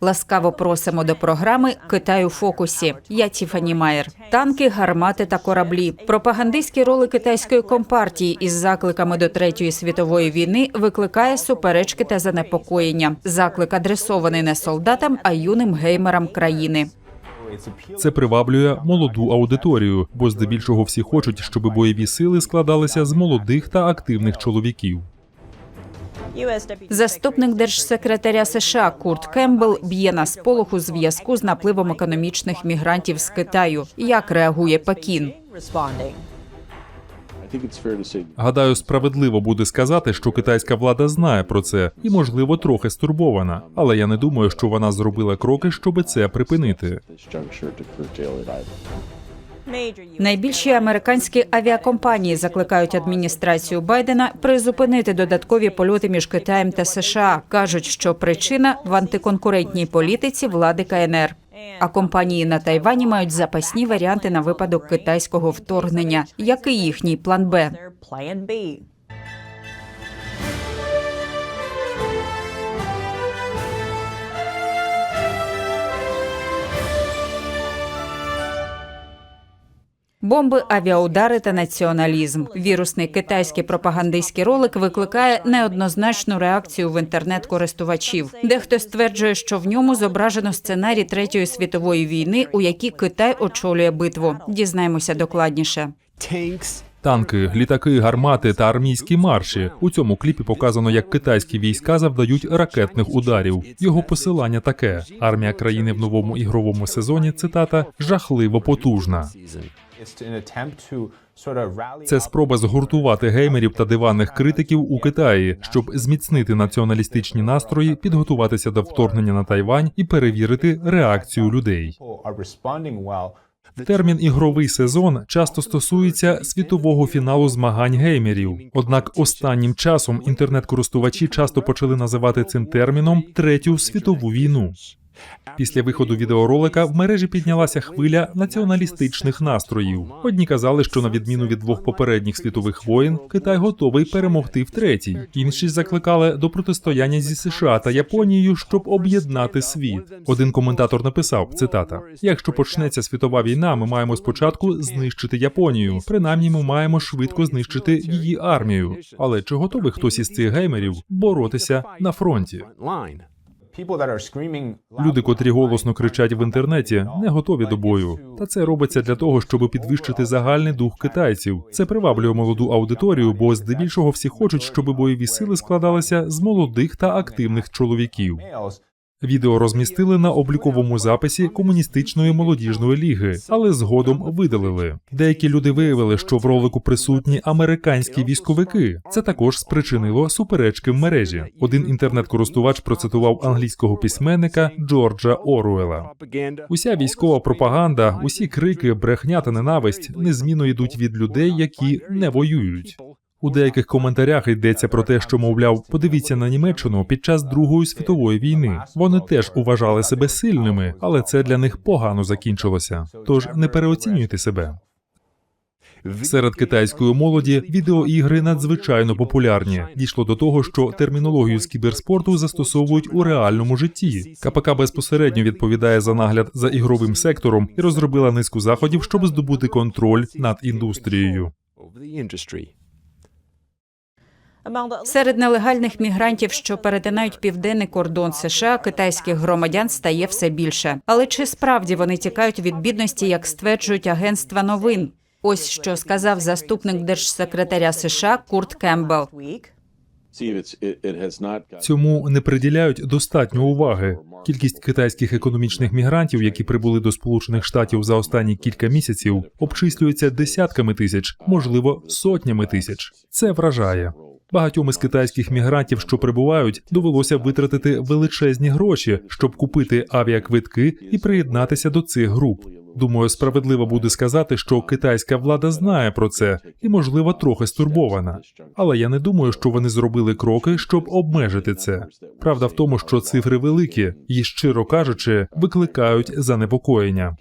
Ласкаво просимо до програми Китай у фокусі. Я Тіфані Майер. Танки, гармати та кораблі. Пропагандистський роли китайської компартії із закликами до третьої світової війни викликає суперечки та занепокоєння. Заклик адресований не солдатам, а юним геймерам країни. Це приваблює молоду аудиторію, бо здебільшого всі хочуть, щоб бойові сили складалися з молодих та активних чоловіків. Заступник держсекретаря США Курт Кембл б'є на сполох у зв'язку з напливом економічних мігрантів з Китаю. Як реагує Пекін? Гадаю, справедливо буде сказати, що китайська влада знає про це і, можливо, трохи стурбована. Але я не думаю, що вона зробила кроки, щоб це припинити. Найбільші американські авіакомпанії закликають адміністрацію Байдена призупинити додаткові польоти між Китаєм та США. кажуть, що причина в антиконкурентній політиці влади КНР. А компанії на Тайвані мають запасні варіанти на випадок китайського вторгнення. Який їхній план Б? Бомби, авіаудари та націоналізм. Вірусний китайський пропагандистський ролик викликає неоднозначну реакцію в інтернет-користувачів. Дехто стверджує, що в ньому зображено сценарій третьої світової війни, у якій Китай очолює битву. Дізнаємося докладніше. Танки, літаки, гармати та армійські марші. У цьому кліпі показано, як китайські війська завдають ракетних ударів. Його посилання таке: армія країни в новому ігровому сезоні. Цитата жахливо потужна. Це спроба згуртувати геймерів та диванних критиків у Китаї, щоб зміцнити націоналістичні настрої, підготуватися до вторгнення на Тайвань і перевірити реакцію людей. Термін ігровий сезон часто стосується світового фіналу змагань геймерів. Однак останнім часом інтернет-користувачі часто почали називати цим терміном третю світову війну. Після виходу відеоролика в мережі піднялася хвиля націоналістичних настроїв. Одні казали, що на відміну від двох попередніх світових воєн, Китай готовий перемогти в третій. Інші закликали до протистояння зі США та Японією, щоб об'єднати світ. Один коментатор написав: цитата: Якщо почнеться світова війна, ми маємо спочатку знищити Японію. Принаймні, ми маємо швидко знищити її армію. Але чи готовий хтось із цих геймерів боротися на фронті? Люди, котрі голосно кричать в інтернеті, не готові до бою. Та це робиться для того, щоб підвищити загальний дух китайців. Це приваблює молоду аудиторію, бо здебільшого всі хочуть, щоб бойові сили складалися з молодих та активних чоловіків. Відео розмістили на обліковому записі комуністичної молодіжної ліги, але згодом видалили. Деякі люди виявили, що в ролику присутні американські військовики. Це також спричинило суперечки в мережі. Один інтернет-користувач процитував англійського письменника Джорджа Оруела. Уся військова пропаганда, усі крики, брехня та ненависть незмінно йдуть від людей, які не воюють. У деяких коментарях йдеться про те, що мовляв, подивіться на Німеччину під час Другої світової війни. Вони теж вважали себе сильними, але це для них погано закінчилося. Тож не переоцінюйте себе. Серед китайської молоді відеоігри надзвичайно популярні. Дійшло до того, що термінологію з кіберспорту застосовують у реальному житті. КПК безпосередньо відповідає за нагляд за ігровим сектором і розробила низку заходів, щоб здобути контроль над індустрією. Серед нелегальних мігрантів, що перетинають південний кордон США, китайських громадян стає все більше. Але чи справді вони тікають від бідності, як стверджують агентства новин? Ось що сказав заступник держсекретаря США Курт Кембл. Цьому не приділяють достатньо уваги. Кількість китайських економічних мігрантів, які прибули до Сполучених Штатів за останні кілька місяців, обчислюється десятками тисяч, можливо, сотнями тисяч. Це вражає. Багатьом із китайських мігрантів, що прибувають, довелося витратити величезні гроші, щоб купити авіаквитки і приєднатися до цих груп. Думаю, справедливо буде сказати, що китайська влада знає про це і, можливо, трохи стурбована. Але я не думаю, що вони зробили кроки, щоб обмежити це. Правда в тому, що цифри великі і, щиро кажучи, викликають занепокоєння.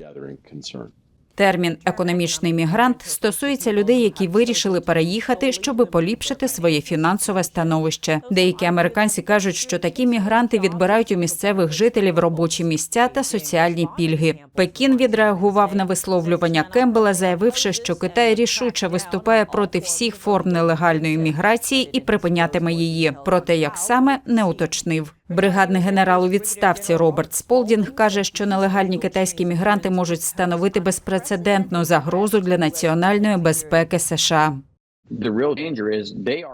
Термін економічний мігрант стосується людей, які вирішили переїхати, щоб поліпшити своє фінансове становище. Деякі американці кажуть, що такі мігранти відбирають у місцевих жителів робочі місця та соціальні пільги. Пекін відреагував на висловлювання Кембела, заявивши, що Китай рішуче виступає проти всіх форм нелегальної міграції і припинятиме її. Проте як саме не уточнив. Бригадний генерал у відставці Роберт Сполдінг каже, що нелегальні китайські мігранти можуть становити безпрецедентну загрозу для національної безпеки США.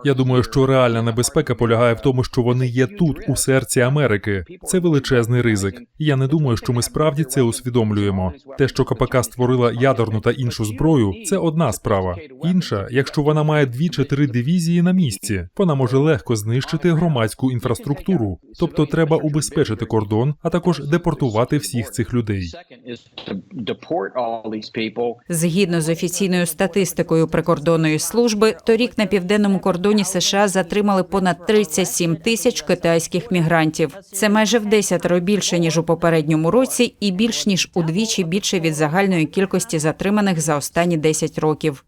Я думаю, що реальна небезпека полягає в тому, що вони є тут, у серці Америки. Це величезний ризик. І я не думаю, що ми справді це усвідомлюємо. Те, що КПК створила ядерну та іншу зброю, це одна справа. Інша, якщо вона має дві чи три дивізії на місці, вона може легко знищити громадську інфраструктуру. Тобто треба убезпечити кордон, а також депортувати всіх цих людей. Згідно з офіційною статистикою прикордонної служби, торік на південному кордоні США затримали понад 37 тисяч китайських мігрантів. Це майже в десятеро більше ніж у попередньому році, і більш ніж удвічі більше від загальної кількості затриманих за останні 10 років.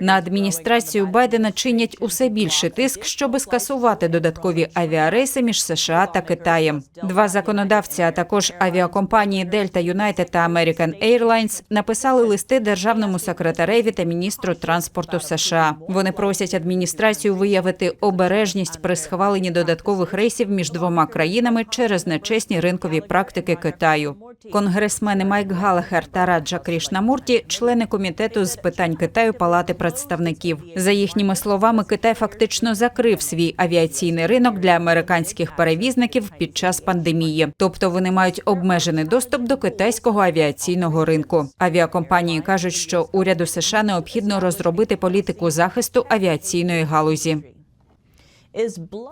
На адміністрацію Байдена чинять усе більше тиск, щоби скасувати додаткові авіарейси між США та Китаєм. Два законодавці, а також авіакомпанії Delta United та American Airlines написали листи державному секретареві та міністру транспорту США. Вони просять адміністрацію виявити обережність при схваленні додаткових рейсів між двома країнами через нечесні ринкові практики Китаю. Конгресмени Майк Галахер та Раджа Крішнамурті, члени комітету з питань Китаю Палати представників. За їхніми словами, Китай фактично закрив свій авіаційний ринок для американських перевізників під час пандемії, тобто вони мають обмежений доступ до китайського авіаційного ринку. Авіакомпанії кажуть, що уряду США необхідно розробити політику захисту авіаційної галузі.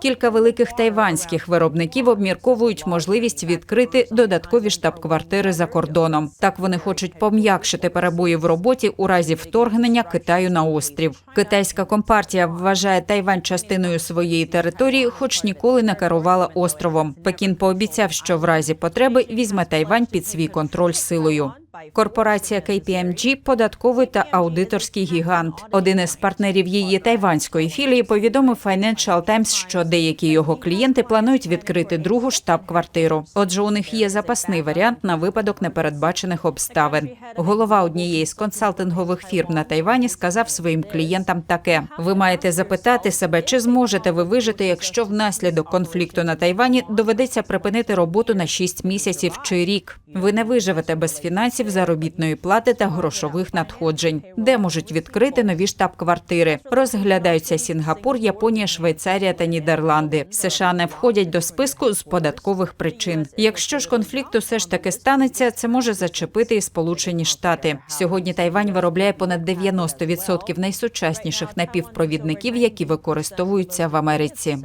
Кілька великих тайванських виробників обмірковують можливість відкрити додаткові штаб-квартири за кордоном. Так вони хочуть пом'якшити перебої в роботі у разі вторгнення Китаю на острів. Китайська компартія вважає Тайвань частиною своєї території, хоч ніколи не керувала островом. Пекін пообіцяв, що в разі потреби візьме Тайвань під свій контроль силою. Корпорація KPMG – податковий та аудиторський гігант. Один із партнерів її тайванської філії повідомив Financial Times, що деякі його клієнти планують відкрити другу штаб-квартиру. Отже, у них є запасний варіант на випадок непередбачених обставин. Голова однієї з консалтингових фірм на Тайвані сказав своїм клієнтам таке: ви маєте запитати себе, чи зможете ви вижити, якщо внаслідок конфлікту на Тайвані доведеться припинити роботу на 6 місяців чи рік. Ви не виживете без фінансів, заробітної плати та грошових надходжень, де можуть відкрити нові штаб-квартири. Розглядаються Сінгапур, Японія, Швейцарія та Нідерланди. США не входять до списку з податкових причин. Якщо ж конфлікт усе ж таки станеться, це може зачепити і Сполучені Штати. Сьогодні Тайвань виробляє понад 90% найсучасніших напівпровідників, які використовуються в Америці.